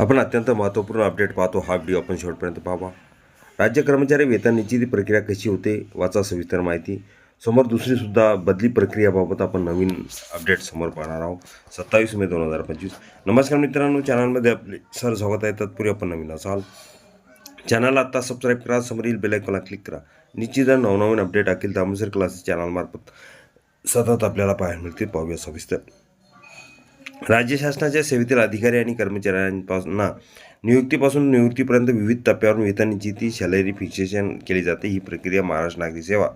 आपण अत्यंत महत्त्वपूर्ण अपडेट पाहतो. हा व्हिडिओ आपण शेवटपर्यंत पाहावा. राज्य कर्मचारी वेतन निश्चिती प्रक्रिया कशी होते वाचा सविस्तर माहिती. समोर दुसरीसुद्धा बदली प्रक्रियाबाबत आपण नवीन अपडेट समोर पाहणार आहोत. सत्तावीस मे दोन हजार पंचवीस. नमस्कार मित्रांनो चॅनलमध्ये आपले सर स्वागत आहे. तत्पूर्वी आपण नवीन असाल. चॅनलला आत्ता सबस्क्राईब करा समोरील बेलायकॉनला क्लिक करा. निश्चित नवनवीन अपडेट अखिल दामोसर क्लासेस चॅनलमार्फत सतत आपल्याला पाहायला मिळतील. पाहूया सविस्तर. राज्य शासनाच्या सेवेतील अधिकारी आणि कर्मचाऱ्यांपासून नियुक्तीपासून निवृत्तीपर्यंत विविध टप्प्यावर वेतन ती सॅलरी फिक्सेशन केली जाते. ही प्रक्रिया महाराष्ट्र नागरी सेवा.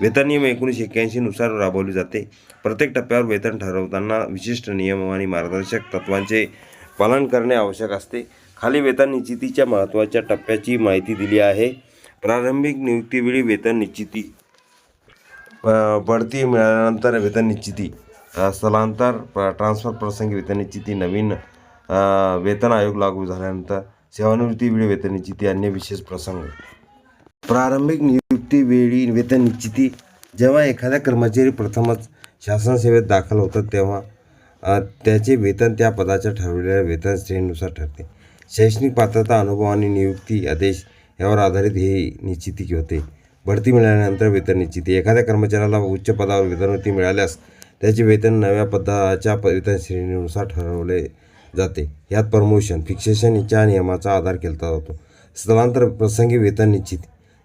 वेतन नियम एकोणीसशे एक्क्याऐंशीनुसार राबवली जाते. प्रत्येक टप्प्यावर वेतन ठरवताना विशिष्ट नियम आणि मार्गदर्शक तत्वांचे पालन करणे आवश्यक असते. खाली वेतन निश्चितीच्या महत्त्वाच्या टप्प्याची माहिती दिली आहे. प्रारंभिक नियुक्तीवेळी वेतन निश्चिती प- बढती मिळाल्यानंतर वेतन निश्चिती. स्थलांतर प्र- ट्रान्सफर प्रसंगी वेतन निश्चिती नवीन वेतन आयोग लागू झाल्यानंतर सेवानिवृत्तीवेळी वेतन निश्चिती अन्य विशेष प्रसंग. प्रारंभिक नियुक्तीवेळी वेतन निश्चिती जेव्हा एखाद्या कर्मचारी प्रथमच शासन सेवेत दाखल होतात तेव्हा त्याचे वेतन त्या पदाच्या ठरवलेल्या वेतन श्रेणीनुसार ठरते. शैक्षणिक पात्रता अनुभव आणि नियुक्ती आदेश यावर आधारित हे निश्चिती होते. भरती मिळाल्यानंतर वेतन निश्चिती. एखाद्या कर्मचाऱ्याला उच्च पदावर वेतनवृत्ती मिळाल्यास त्याचे वेतन नव्या पदाच्या वेतन श्रेणीनुसार ठरवले जाते. यात प्रमोशन फिक्सेशनच्या नियमाचा आधार केला जातो. स्थलांतर प्रसंगी वेतन निश्चित.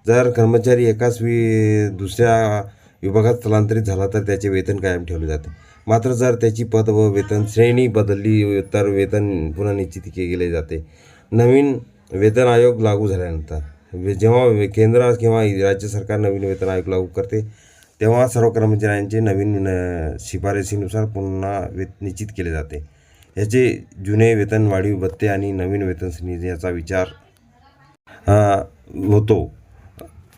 जर कर्मचारी एकाच वि दुसऱ्या विभागात स्थलांतरित झाला तर त्याचे वेतन कायम ठेवले जाते. मात्र जर त्याची पद व वेतन श्रेणी बदलली तर वेतन पुन्हा निश्चित केले जाते. नवीन वेतन आयोग लागू झाल्यानंतर वे- जेव्हा केंद्र किंवा राज्य सरकार नवीन वेतन आयोग लागू करते तेव्हा सर्व कर्मचाऱ्यांचे नवीन शिफारसीनुसार पुन्हा वेत निश्चित केले जाते. याचे जुने वेतन वाढीव भत्ते आणि नवीन वेतन श्रेणी याचा विचार होतो.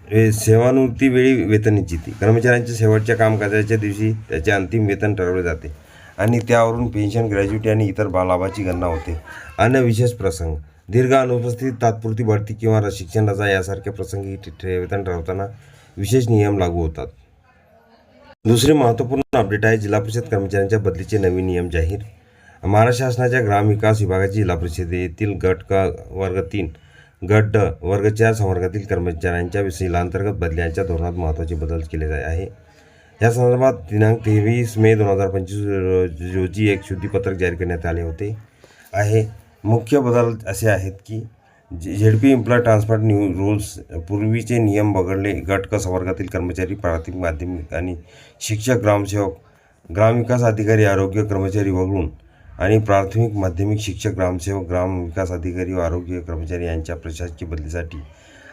हे सेवानिवृत्तीवेळी वेतन निश्चिती. कर्मचाऱ्यांच्या शेवटच्या कामकाजाच्या दिवशी त्याचे अंतिम वेतन ठरवले जाते आणि त्यावरून पेन्शन ग्रॅज्युटी आणि इतर बालाभाची गणना होते. अन्य विशेष प्रसंग. दीर्घ अनुपस्थित तात्पुरती बढती किंवा शिक्षण रजा यासारख्या प्रसंगी वेतन ठरवताना विशेष नियम लागू होतात. दुसरी महत्त्वपूर्ण अपडेट आहे जिल्हा परिषद कर्मचाऱ्यांच्या बदलीचे नवीन नियम जाहीर. महाराष्ट्र शासनाच्या ग्रामविकास विभागाची जिल्हा परिषदेतील गट क वर्ग तीन गट ड वर्ग चार संवर्गातील कर्मचाऱ्यांच्या विषयाअंतर्गत बदल्यांच्या धोरणात महत्त्वाचे बदल केले आहे. या संदर्भात दिनांक तेवीस मे दोन हजार पंचवीस रोजी एक शुद्धीपत्रक जारी करण्यात आले होते. आहे. मुख्य बदल असे आहेत की Z P employ transfer new rules पूर्वीचे नियम वगळले गट क संवर्गातील कर्मचारी प्राथमिक माध्यमिक आणि शिक्षक ग्रामसेवक ग्रामविकास अधिकारी आरोग्य कर्मचारी वगळून आणि प्राथमिक माध्यमिक शिक्षक ग्रामसेवक ग्रामविकास अधिकारी व आरोग्य कर्मचारी यांच्या प्रशासकीय बदलीसाठी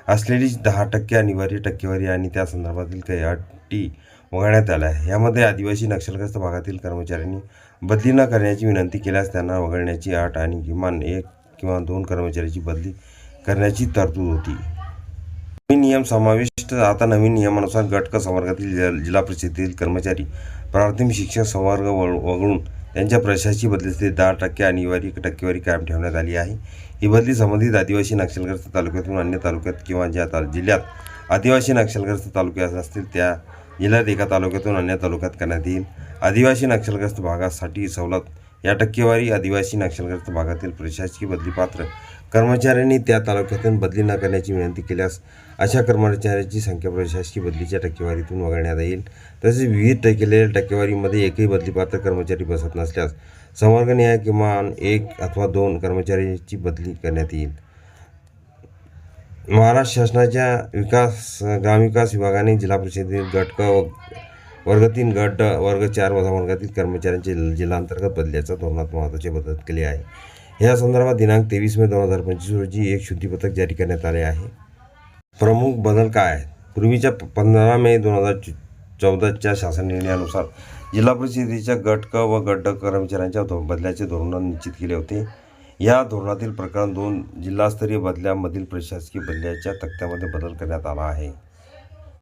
असलेली दहा टक्के अनिवार्य टक्केवारी आणि त्या संदर्भातील काही अटी वगळण्यात आल्या आहे यामध्ये आदिवासी नक्षलग्रस्त भागातील कर्मचाऱ्यांनी बदली न करण्याची विनंती केल्यास त्यांना वगळण्याची अट आणि किमान एक किंवा दोन कर्मचाऱ्याची बदली करण्याची तरतूद होती. नवीन नियम समाविष्ट आता नवीन नियमानुसार गटक संवर्गातील जि- जिल्हा परिषदेतील कर्मचारी प्राथमिक शिक्षक संवर्ग वगळून त्यांच्या प्रशासकीय बदलीचे दहा टक्के अनिवार्य टक्केवारी कायम ठेवण्यात आली आहे. ही बदली संबंधित आदिवासी नक्षलग्रस्त तालुक्यातून अन्य तालुक्यात किंवा ज्या ता जिल्ह्यात आदिवासी नक्षलग्रस्त तालुक्यात असतील त्या जिल्ह्यात एका तालुक्यातून अन्य तालुक्यात करण्यात येईल. आदिवासी नक्षलग्रस्त भागासाठी सवलत या टक्केवारी आदिवासी नक्षलग्रस्त भागातील प्रशासकीय बदलीपात्र कर्मचाऱ्यांनी त्या तालुक्यातून बदली न करण्याची विनंती केल्यास अशा कर्मचाऱ्यांची संख्या प्रशासकीय बदलीच्या टक्केवारीतून वगळण्यात येईल. तसेच विविध केलेल्या टक्केवारीमध्ये एकही बदलीपात्र कर्मचारी बसत नसल्यास संवर्गनिहाय किमान एक अथवा दोन कर्मचाऱ्यांची बदली करण्यात येईल. महाराष्ट्र शासनाच्या विकास ग्रामविकास विभागाने जिल्हा परिषदेतील गट क व वर्ग तीन गट वर्ग चार वजा वर्गातील कर्मचाऱ्यांचे जिल्हांतर्गत बदल्याचा धोरणात महत्त्वाचे बदल केले आहे. या संदर्भात दिनांक तेवीस मे दोन हजार पंचवीस रोजी एक शुद्धीपत्रक जारी करण्यात आले आहे. प्रमुख बदल काय आहेत? पूर्वीच्या प- पंधरा मे दोन हजार चौदाच्या शासन निर्णयानुसार जिल्हा परिषदेच्या गट क व गट ड कर्मचाऱ्यांच्या धो बदल्याचे धोरण निश्चित केले होते. या धोरणातील प्रकरण दोन जिल्हास्तरीय बदल्यामधील प्रशासकीय बदल्याच्या तक्त्यामध्ये बदल करण्यात आला आहे.